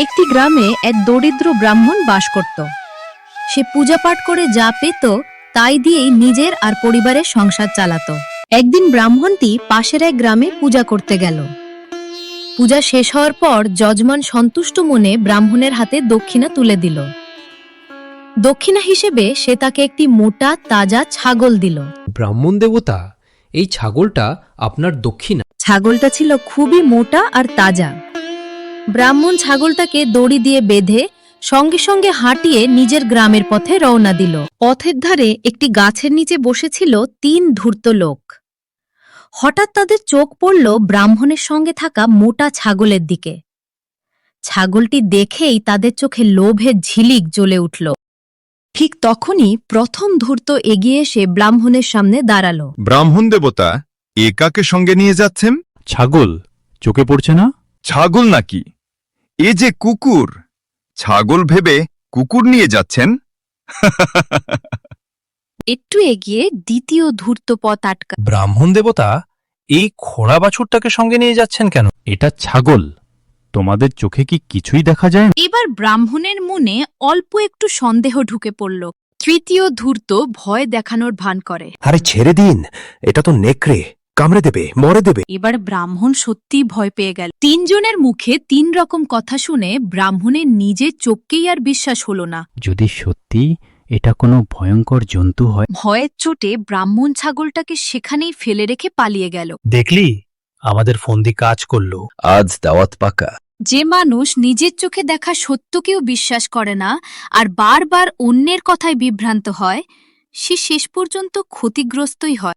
একটি গ্রামে এক দরিদ্র ব্রাহ্মণ বাস করত। সে পূজা পাঠ করে যা পেত তাই দিয়েই নিজের আর পরিবারের সংসার চালাতো। একদিন ব্রাহ্মণটি পাশের এক গ্রামে পূজা করতে গেল। পূজা শেষ হওয়ার পর যজমান সন্তুষ্ট মনে ব্রাহ্মণের হাতে দক্ষিণা তুলে দিল। দক্ষিণা হিসেবে সে তাকে একটি মোটা তাজা ছাগল দিল। ব্রাহ্মণ দেবতা এই ছাগলটা আপনার দক্ষিণা। ছাগলটা ছিল খুবই মোটা আর তাজা। ব্রাহ্মণ ছাগলটাকে দড়ি দিয়ে বেঁধে সঙ্গে সঙ্গে হাঁটিয়ে নিজের গ্রামের পথে রওনা দিল। পথের ধারে একটি গাছের নিচে বসেছিল তিন ধূর্ত লোক। হঠাৎ তাদের চোখ পড়ল ব্রাহ্মণের সঙ্গে থাকা মোটা ছাগলের দিকে। ছাগলটি দেখেই তাদের চোখে লোভের ঝিলিক জ্বলে উঠল। ঠিক তখনই প্রথম ধূর্ত এগিয়ে এসে ব্রাহ্মণের সামনে দাঁড়াল। ব্রাহ্মণ দেবতা একাকে সঙ্গে নিয়ে যাচ্ছেন? ছাগল চোখে পড়ছে না? ছাগল নাকি? এ যে কুকুর! ছাগল ভেবে কুকুর নিয়ে যাচ্ছেন? একটু এগিয়ে দ্বিতীয় ধূর্ত পথ আটকা। ব্রাহ্মণ দেবতা এই খোড়া বাছুরটাকে সঙ্গে নিয়ে যাচ্ছেন কেন? এটা ছাগল। তোমাদের চোখে কি কিছুই দেখা যায় না? এবার ব্রাহ্মণের মনে অল্প একটু সন্দেহ ঢুকে পড়ল। তৃতীয় ধূর্ত ভয় দেখানোর ভান করে। আরে ছেড়ে দিন এটা তো নেকড়ে। কামড়ে দেবে মরে দেবে। এবার ব্রাহ্মণ সত্যি ভয় পেয়ে গেল। তিনজনের মুখে তিন রকম কথা শুনে ব্রাহ্মণের নিজের চোখকেই আর বিশ্বাস হলো না। যদি সত্যি এটা কোনো ভয়ঙ্কর জন্তু হয়? ভয়ের চোটে ব্রাহ্মণ ছাগলটাকে সেখানেই ফেলে রেখে পালিয়ে গেল। দেখলি? আমাদের ফন্দি কাজ করল। আজ দাওয়াত পাকা। যে মানুষ নিজের চোখে দেখা সত্যকেও বিশ্বাস করে না আর বারবার অন্যের কথায় বিভ্রান্ত হয় সে শেষ পর্যন্ত ক্ষতিগ্রস্তই হয়।